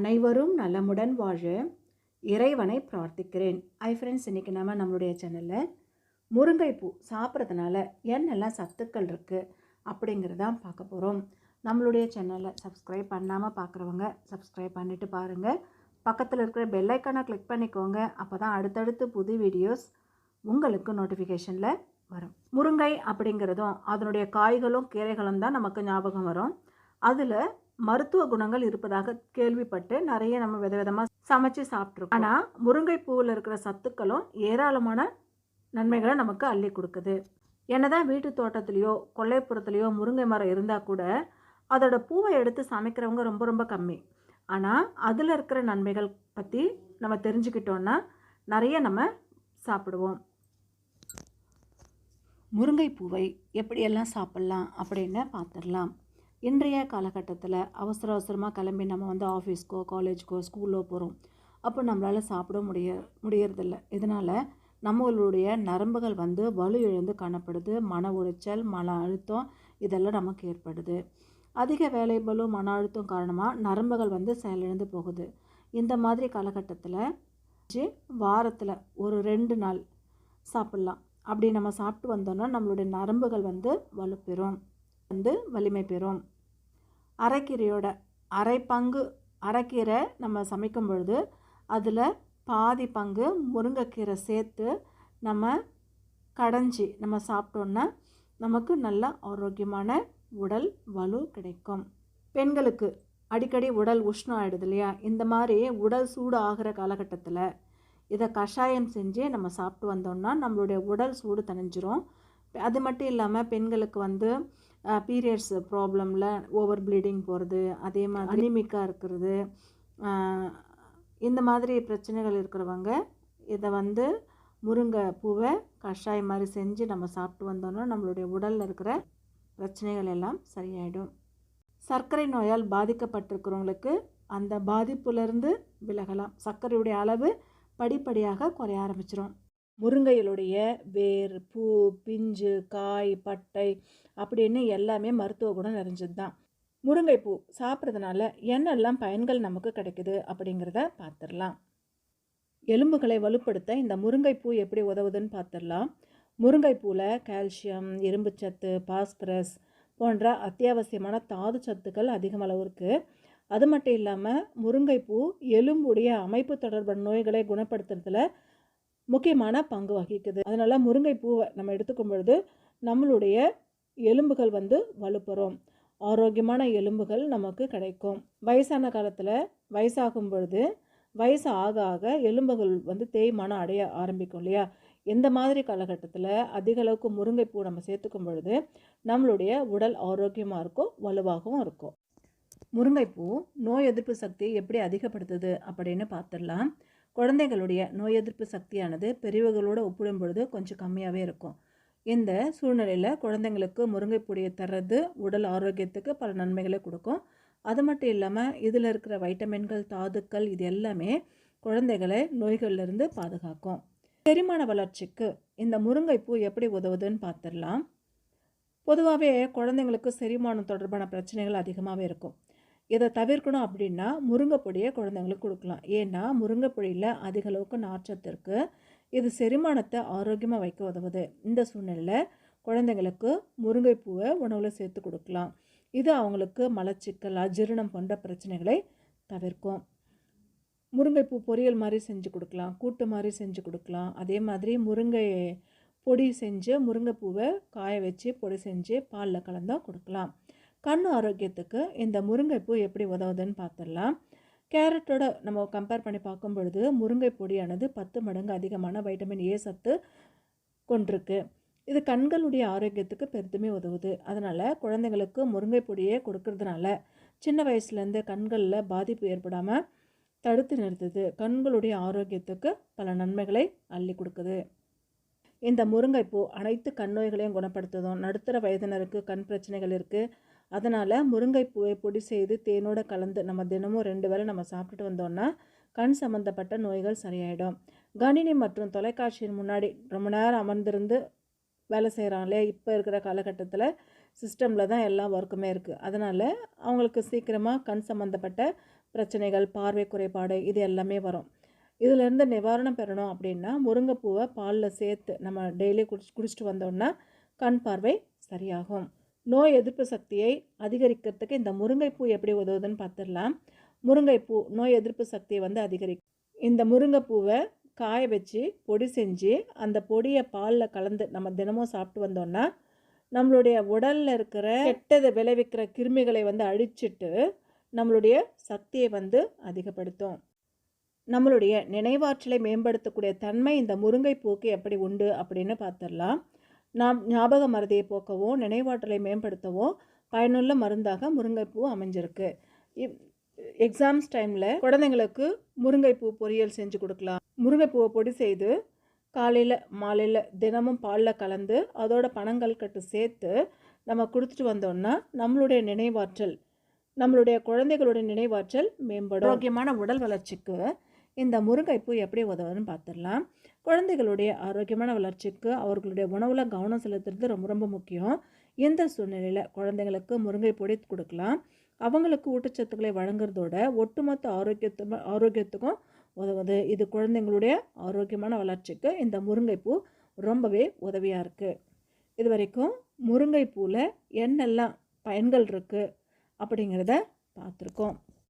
அனைவரும் நலமுடன் வாழ இறைவனை பிரார்த்திக்கிறேன். ஐ ஃப்ரெண்ட்ஸ் இன்றைக்கி நம்ம நம்மளுடைய சேனலில் முருங்கைப்பூ சாப்பிட்றதுனால என்னெல்லாம் சத்துக்கள் இருக்குது அப்படிங்கிறதான் பார்க்க போகிறோம் நம்மளுடைய சேனலை சப்ஸ்கிரைப் பண்ணாமல் பார்க்குறவங்க சப்ஸ்கிரைப் பண்ணிவிட்டு பாருங்கள் பக்கத்தில் இருக்கிற பெல்லைக்கானை கிளிக் பண்ணிக்கோங்க. அப்போ தான் அடுத்தடுத்து புது வீடியோஸ் உங்களுக்கு நோட்டிஃபிகேஷனில் வரும். முருங்கை அப்படிங்கிறதும் அதனுடைய காய்களும் கீரைகளும் தான் நமக்கு ஞாபகம் வரும். அதில் மருத்துவ குணங்கள் இருப்பதாக கேள்விப்பட்டு நிறைய நம்ம விதவிதமாக சமைச்சு சாப்பிட்ருக்கோம் ஆனால் முருங்கை பூவில் இருக்கிற சத்துக்களும் ஏராளமான நன்மைகளை நமக்கு அள்ளி கொடுக்குது. என்னதான் வீட்டு தோட்டத்துலேயோ கொல்லைப்புறத்துலேயோ முருங்கை மரம் இருந்தால் கூட அதோட பூவை எடுத்து சமைக்கிறவங்க ரொம்ப ரொம்ப கம்மி. ஆனால் அதில் இருக்கிற நன்மைகள் பற்றி நம்ம தெரிஞ்சுக்கிட்டோன்னா நிறைய நம்ம சாப்பிடுவோம். முருங்கைப்பூவை எப்படியெல்லாம் சாப்பிட்லாம் அப்படின்னு பார்த்துடலாம். இன்றைய காலகட்டத்தில் அவசர அவசரமாக கிளம்பி நம்ம வந்து ஆஃபீஸ்க்கோ காலேஜ்க்கோ ஸ்கூலோ போகிறோம் அப்போ நம்மளால் சாப்பிட முடிய முடியறதில்ல. இதனால் நம்மளுடைய நரம்புகள் வந்து வலு இழந்து காணப்படுது. மன உளைச்சல் மன அழுத்தம் இதெல்லாம் நமக்கு ஏற்படுது. அதிக வேலை மன அழுத்தம் காரணமாக நரம்புகள் வந்து செயலிழந்து போகுது. இந்த மாதிரி காலகட்டத்தில் வாரத்தில் ஒரு ரெண்டு நாள் சாப்பிட்லாம். அப்படி நம்ம சாப்பிட்டு வந்தோன்னா நம்மளுடைய நரம்புகள் வந்து வலுப்பெறும். வந்து வலிமை பெறும். அரைக்கீரையோட அரை பங்கு அரைக்கீரை நம்ம சமைக்கும் பொழுது அதில் பாதி பங்கு முருங்கைக்கீரை சேர்த்து நம்ம கடைஞ்சி நம்ம சாப்பிட்டோன்னா நமக்கு நல்ல ஆரோக்கியமான உடல் வலு கிடைக்கும். பெண்களுக்கு அடிக்கடி உடல் உஷ்ணம் ஆகிடுது இல்லையா? இந்த மாதிரி உடல் சூடு ஆகிற காலகட்டத்தில் இதை கஷாயம் செஞ்சு நம்ம சாப்பிட்டு வந்தோம்னா நம்மளுடைய உடல் சூடு தணிஞ்சிரும். அது மட்டும் இல்லாமல் பெண்களுக்கு வந்து பீரியட்ஸ் ப்ராப்ளமில் ஓவர் ப்ளீடிங் போகிறது அதே மாதிரி அனிமிக்காக இருக்கிறது இந்த மாதிரி பிரச்சனைகள் இருக்கிறவங்க இதை வந்து முருங்கை பூவை கஷாயம் மாதிரி செஞ்சு நம்ம சாப்பிட்டு வந்தோம்னா நம்மளுடைய உடலில் இருக்கிற பிரச்சனைகள் எல்லாம் சரியாயிடும். சர்க்கரை நோயால் பாதிக்கப்பட்டிருக்கிறவங்களுக்கு அந்த பாதிப்புலேருந்து விலகலாம். சர்க்கரையுடைய அளவு படிப்படியாக குறைய ஆரம்பிச்சிடும் முருங்கையிலுடைய வேர் பூ பிஞ்சு காய் பட்டை அப்படின்னு எல்லாமே மருத்துவ குணம் நிறைஞ்சது தான் முருங்கைப்பூ சாப்பிட்றதுனால என்னெல்லாம் பயன்கள் நமக்கு கிடைக்குது அப்படிங்கிறத பார்த்துடலாம். எலும்புகளை வலுப்படுத்த இந்த முருங்கைப்பூ எப்படி உதவுதுன்னு பார்த்துடலாம். முருங்கைப்பூவில் கால்சியம் இரும்புச்சத்து பாஸ்பரஸ் போன்ற அத்தியாவசியமான தாது சத்துக்கள் அதிகமளவு இருக்குது அது மட்டும் இல்லாமல் முருங்கைப்பூ எலும்புடைய அமைப்பு தொடர்பான நோய்களை குணப்படுத்துறதுல முக்கியமான பங்கு வகிக்குது. அதனால் முருங்கைப்பூவை நம்ம எடுத்துக்கும் பொழுது நம்மளுடைய எலும்புகள் வந்து வலுப்பெறும். ஆரோக்கியமான எலும்புகள் நமக்கு கிடைக்கும். வயசான காலத்தில் வயசாகும் பொழுது வயசு ஆக ஆக எலும்புகள் வந்து தேய்மானம் அடைய ஆரம்பிக்கும் இல்லையா? இந்த மாதிரி காலகட்டத்தில் அதிக அளவுக்கு முருங்கைப்பூ நம்ம சேர்த்துக்கும் பொழுது நம்மளுடைய உடல் ஆரோக்கியமாக இருக்கும் வலுவாகவும் இருக்கும். முருங்கைப்பூ நோய் எதிர்ப்பு சக்தியை எப்படி அதிகப்படுத்துது அப்படின்னு பார்த்துடலாம். குழந்தைகளுடைய நோய் எதிர்ப்பு சக்தியானது பெரியவர்களோடு ஒப்பிடும் பொழுது கொஞ்சம் கம்மியாகவே இருக்கும். இந்த சூழ்நிலையில் குழந்தைங்களுக்கு முருங்கைப்பொடியை தர்றது உடல் ஆரோக்கியத்துக்கு பல நன்மைகளை கொடுக்கும். அது மட்டும் இல்லாமல் இதில் இருக்கிற வைட்டமின்கள் தாதுக்கள் இது எல்லாமே குழந்தைகளை நோய்களிலிருந்து பாதுகாக்கும். செரிமான வளர்ச்சிக்கு இந்த முருங்கைப்பூ எப்படி உதவுதுன்னு பார்த்துடலாம் பொதுவாகவே குழந்தைங்களுக்கு செரிமானம் தொடர்பான பிரச்சனைகள் அதிகமாகவே இருக்கும். இதை தவிர்க்கணும் அப்படின்னா முருங்கைப்பொடியை குழந்தைங்களுக்கு கொடுக்கலாம். ஏன்னா முருங்கைப்பொடியில் அதிக அளவுக்கு நார்ச்சத்து இருக்குது இது செரிமானத்தை ஆரோக்கியமாக வைக்க உதவுது. இந்த சூழ்நிலையில் குழந்தைங்களுக்கு முருங்கைப்பூவை உணவில் சேர்த்து கொடுக்கலாம். இது அவங்களுக்கு மலச்சிக்கல் அஜீரணம் போன்ற பிரச்சனைகளை தவிர்க்கும். முருங்கைப்பூ பொரியல் மாதிரி செஞ்சு கொடுக்கலாம். கூட்டு மாதிரி செஞ்சு கொடுக்கலாம். அதே மாதிரி முருங்கை பொடி செஞ்சு முருங்கைப்பூவை காய வச்சு பொடி செஞ்சு பாலில் கலந்தால் கொடுக்கலாம். கண் ஆரோக்கியத்துக்கு இந்த முருங்கைப்பூ எப்படி உதவுதுன்னு பார்த்துடலாம் கேரட்டோட நம்ம கம்பேர் பண்ணி பார்க்கும் பொழுது முருங்கை பொடியானது பத்து மடங்கு அதிகமான வைட்டமின் ஏ சத்து கொண்டிருக்கு. இது கண்களுடைய ஆரோக்கியத்துக்கு பெருதுமே உதவுது. அதனால் குழந்தைங்களுக்கு முருங்கை பொடியே கொடுக்கறதுனால சின்ன வயசுலேருந்து கண்களில் பாதிப்பு ஏற்படாமல் தடுத்து நிறுத்துது. கண்களுடைய ஆரோக்கியத்துக்கு பல நன்மைகளை அள்ளி கொடுக்குது. இந்த முருங்கைப்பூ அனைத்து கண் நோய்களையும் குணப்படுத்துதும். நடுத்தர வயதினருக்கு கண் பிரச்சனைகள் இருக்குது அதனால் முருங்கைப்பூவை பொடி செய்து தேனோடு கலந்து நம்ம தினமும் ரெண்டு வேளை நம்ம சாப்பிட்டுட்டு வந்தோம்னா கண் சம்மந்தப்பட்ட நோய்கள் சரியாயிடும். கணினி மற்றும் தொலைக்காட்சியின் முன்னாடி ரொம்ப நேரம் அமர்ந்திருந்து வேலை செய்கிறாங்களே இப்போ இருக்கிற காலகட்டத்தில் சிஸ்டமில் தான் எல்லா ஒர்க்குமே இருக்குது அதனால் அவங்களுக்கு சீக்கிரமாக கண் சம்மந்தப்பட்ட பிரச்சனைகள் பார்வை குறைபாடு இது எல்லாமே வரும். இதிலேருந்து நிவாரணம் பெறணும் அப்படின்னா முருங்கைப்பூவை பாலில் சேர்த்து நம்ம டெய்லி குடிச்சு குடிச்சிட்டு வந்தோம்னா கண் பார்வை சரியாகும். நோய் எதிர்ப்பு சக்தியை அதிகரிக்கிறதுக்கு இந்த முருங்கைப்பூ எப்படி உதவுதுன்னு பார்த்துடலாம். முருங்கைப்பூ நோய் எதிர்ப்பு சக்தியை வந்து அதிகரிக்கும். இந்த முருங்கைப்பூவை காய வச்சு பொடி செஞ்சு அந்த பொடியை பாலில் கலந்து நம்ம தினமும் சாப்பிட்டு வந்தோம்னா நம்மளுடைய உடலில் இருக்கிற கெட்டதை விளைவிக்கிற கிருமிகளை வந்து அழிச்சிட்டு நம்மளுடைய சக்தியை வந்து அதிகப்படுத்தும். நம்மளுடைய நினைவாற்றலை மேம்படுத்தக்கூடிய தன்மை இந்த முருங்கைப்பூக்கு எப்படி உண்டு அப்படின்னு பார்த்துடலாம். நாம் ஞாபக மறதியை போக்கவும் நினைவாற்றலை மேம்படுத்தவும் பயனுள்ள மருந்தாக முருங்கைப்பூ அமைஞ்சிருக்கு. எக்ஸாம்ஸ் டைமில் குழந்தைங்களுக்கு முருங்கைப்பூ பொரியல் செஞ்சு கொடுக்கலாம். முருங்கைப்பூவை பொடி செய்து காலையில் மாலையில் தினமும் பாலில் கலந்து அதோட பணங்கள் கட்டு சேர்த்து நம்ம கொடுத்துட்டு வந்தோம்னா நம்மளுடைய நினைவாற்றல் நம்மளுடைய குழந்தைகளுடைய நினைவாற்றல் மேம்படும். ஆரோக்கியமான உடல் வளர்ச்சிக்கு இந்த முருங்கைப்பூ எப்படி உதவுதுன்னு பார்த்துடலாம் குழந்தைகளுடைய ஆரோக்கியமான வளர்ச்சிக்கு அவர்களுடைய உணவில் கவனம் செலுத்துறது ரொம்ப ரொம்ப முக்கியம். இந்த சூழ்நிலையில் குழந்தைங்களுக்கு முருங்கை பொடி கொடுக்கலாம். அவங்களுக்கு ஊட்டச்சத்துக்களை வழங்குறதோட ஒட்டுமொத்த ஆரோக்கியத்து ஆரோக்கியத்துக்கும் உதவுது. இது குழந்தைங்களுடைய ஆரோக்கியமான வளர்ச்சிக்கு இந்த முருங்கைப்பூ ரொம்பவே உதவியாக இருக்குது இது வரைக்கும் முருங்கைப்பூவில் என்னெல்லாம் பயன்கள் இருக்குது அப்படிங்கிறத பார்த்துருக்கோம்.